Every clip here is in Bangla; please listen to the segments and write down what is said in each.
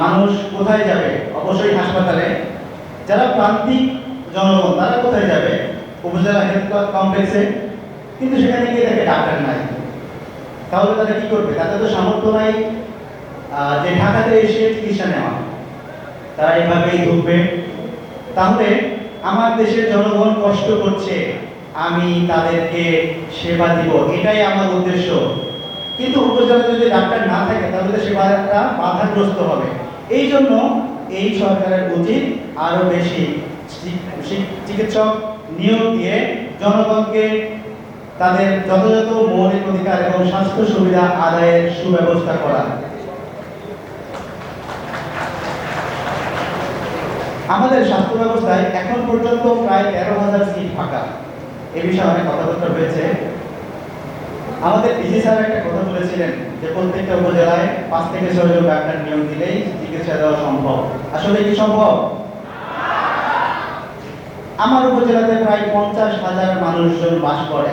মানুষ কোথায় যাবে? অবশ্যই হাসপাতালে। যারা প্রান্তিক জনগণ, তারা কোথায় যাবে? উপজেলা হেলথ কমপ্লেক্সে কিন্তু সেখানে গিয়ে দেখে ডাক্তার নাই। তাহলে তারা কি করবে? তাদের তো সামর্থ্য নাই যে ঢাকাতে এসে চিকিৎসা নেওয়া। তারা এভাবেই ঢুকবে তাহলে আমার দেশের জনগণ কষ্ট করছে, আমি তাদেরকে সেবা দিব। এটাই আমার উদ্দেশ্য। কিন্তু উপজেলাতে যদি ডাক্তার না থাকে, তাহলে সেবাটা বাধাগ্রস্ত হবে। এই জন্য এই সরকারের উচিত আরও বেশি চিকিৎসক নিয়োগ দিয়ে জনগণকে তাদের যথাযথ মৌলিক অধিকার এবং স্বাস্থ্য সুবিধা আদায়ের সুব্যবস্থা করা। আমাদের স্বাস্থ্য ব্যবস্থায় এখন পর্যন্ত প্রায় তেরো হাজার সিট ফাঁকা। এ বিষয়ে অনেক কথাবার্তা হয়েছে। আমাদের ডিসি স্যার একটা কথা বলেছিলেন যে প্রত্যেকটা উপজেলায় পাঁচ থেকে ছয় জন ডাক্তার নিয়োগ দিলেই চিকিৎসা দেওয়া সম্ভব। আসলে কি সম্ভব? আমার উপজেলাতে প্রায় পঞ্চাশ হাজার মানুষজন বাস করে।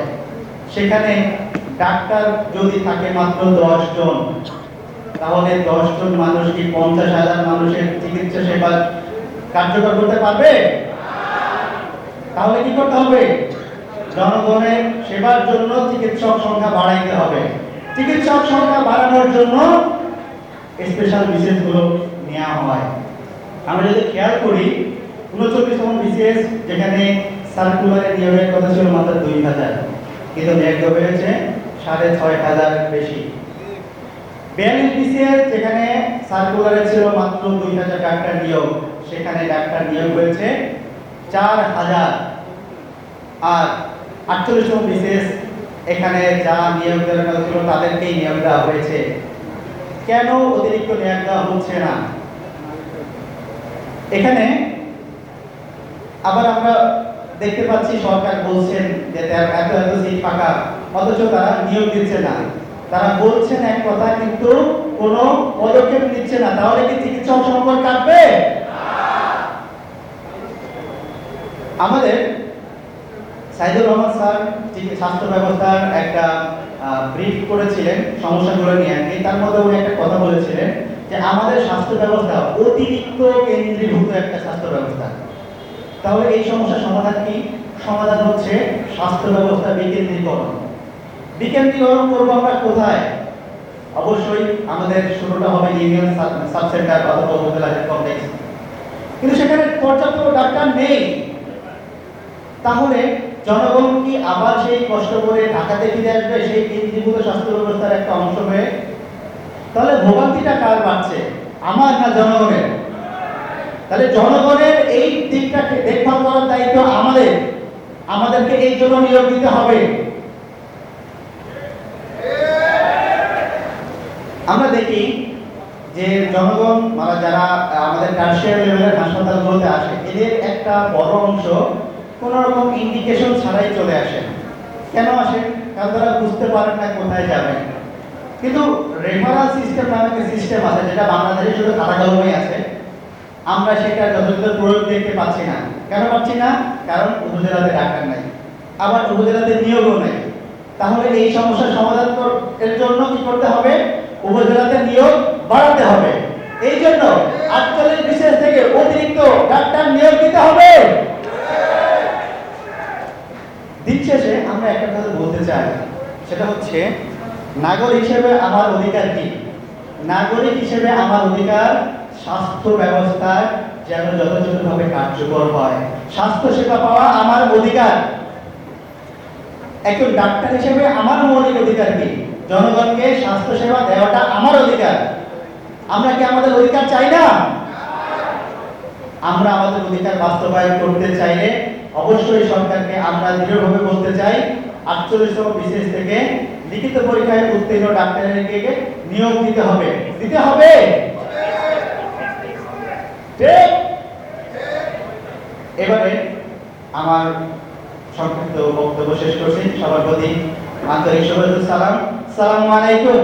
সেখানে ডাক্তার যদি থাকে মাত্র দশ জন, তাহলে দশ জন মানুষ কি পঞ্চাশ হাজার মানুষের চিকিৎসা সেবা কার্যকর করতে পারবে? তাহলে কি করতে হবে? জনগণের সেবার জন্য চিকিৎসক সংখ্যা বাড়াইতে হবে। চিকিৎসক সংখ্যা বাড়ানোর জন্য স্পেশাল বিশেষগুলো নেওয়া হয়। আমরা যদি খেয়াল করি উনচল্লিশতম বিশেষ যেখানে সার্কুলারে নিয়োগের কথা ছিল মাত্র দুই হাজার। কিন্তু নিয়োগ হয়েছে সাড়ে ছয় হাজার বেশি। বিয়াল্লিশ বিসিএস যেখানে সার্কুলারে ছিল মাত্র দুই হাজার ডাক্তার নিয়োগ, সেখানে ডাক্তার নিয়োগ হয়েছে চার হাজার। আর আটচল্লিশতম বিশেষ এখানে যা নিয়োগ দেওয়ার কথা ছিল তাদেরকেই নিয়োগ দেওয়া হয়েছে। কেন অতিরিক্ত নিয়োগ দেওয়া হচ্ছে না? এখানে আবার আমরা দেখতে পাচ্ছি, সরকার বলছেন যে এত এত সিট ফাঁকা, অথচ তারা নিয়োগ দিচ্ছে না। তারা বলছেন এক কথা, কিন্তু কোনো পদক্ষেপ নিচ্ছে না। তাহলে কি চিকিৎসক সংকট কাটবে? আমাদের সাইদুর রহমান স্যার স্বাস্থ্য ব্যবস্থার একটা ব্রিফ করেছিলেন সমস্যাগুলো নিয়ে আর কি, তার মধ্যে উনি একটা কথা বলেছিলেন যে আমাদের স্বাস্থ্য ব্যবস্থা অতিরিক্ত কেন্দ্রীভূত একটা স্বাস্থ্য ব্যবস্থা। তাহলে এই সমস্যার সমাধান কি? সমাধান হচ্ছে স্বাস্থ্য ব্যবস্থা বিকেন্দ্রীকরণ বিকেন্দ্রীকরণ করব আমরা কোথায়? অবশ্যই আমাদের শুরুটা হবে ইউনিয়ন সাব সেন্টার অথবা উপজেলা কমপ্লেক্স কিন্তু সেখানে পর্যাপ্ত ডাক্তার নেই। তাহলে জনগণ কি আবার সেই কষ্ট করে ঢাকাতে ফিরে আসবে? সেই কেন্দ্রীভূত স্বাস্থ্য ব্যবস্থার একটা অংশ হয়ে? তাহলে ভোগান্তিটা কার বাড়ছে? আমার না জনগণের? তাহলে জনগণের এই দিকটাকে দেখভাল করার দায়িত্ব আমাদের। আমাদেরকে এই জন্য নিয়োগ দিতে হবে। আমরা দেখি যে জনগণ মানে যারা আমাদের টার্সিয়ারি লেভেলের হাসপাতালগুলোতে আসে, এদের একটা বড় অংশ কোনো রকম ইন্ডিকেশন ছাড়াই চলে আসে কেন আসে? কারণ তারা বুঝতে পারেন না কোথায় যাবেন কিন্তু রেফারাল সিস্টেম নামে একটা সিস্টেম আছে, যেটা বাংলাদেশে শুধু খাতা কলমেই আছে। আমরা সেটা যথাযথ প্রয়োগ দেখতে পাচ্ছি না। কেন পাচ্ছি না? কারণ উপজেলাতে ডাক্তার নাই। আবার উপজেলাতে নিয়োগও নেই। তাহলে এই সমস্যার সমাধান এর জন্য কি করতে হবে? উপজেলাতে নিয়োগ বাড়াতে হবে। এই জন্য আটচল্লিশ বিশেষ থেকে অতিরিক্ত ডাক্তার নিয়োগ দিতে হবে। দিন শেষে আমরা একটা কথা বলতে চাই। সেটা হচ্ছে, নাগরিক হিসেবে আমার অধিকার কি? নাগরিক হিসেবে আমার অধিকার স্বাস্থ্য ব্যবস্থার যেন যথাযথভাবে কার্যকর হয়। স্বাস্থ্য সেবা পাওয়া আমার অধিকার। একজন ডাক্তার হিসেবে আমার মৌলিক অধিকার কি? জনগণকে স্বাস্থ্য সেবা দেওয়াটা আমার অধিকার। আমরা কি আমাদের অধিকার চাই না? আমরা আমাদের অধিকার বাস্তবায়ন করতে চাইলে অবশ্যই সরকারকে আমরা দৃঢ়ভাবে বলতে চাই, আটচল্লিশতম বিশেষ থেকে লিখিত পরীক্ষায় উত্তীর্ণ ডাক্তারকে নিয়োগ দিতে হবে। দিতে হবে? এবারে আমার সংক্ষিপ্ত বক্তব্য শেষ করছি। সবার প্রতি আন্তরিক সালাম। সালাম আলাইকুম।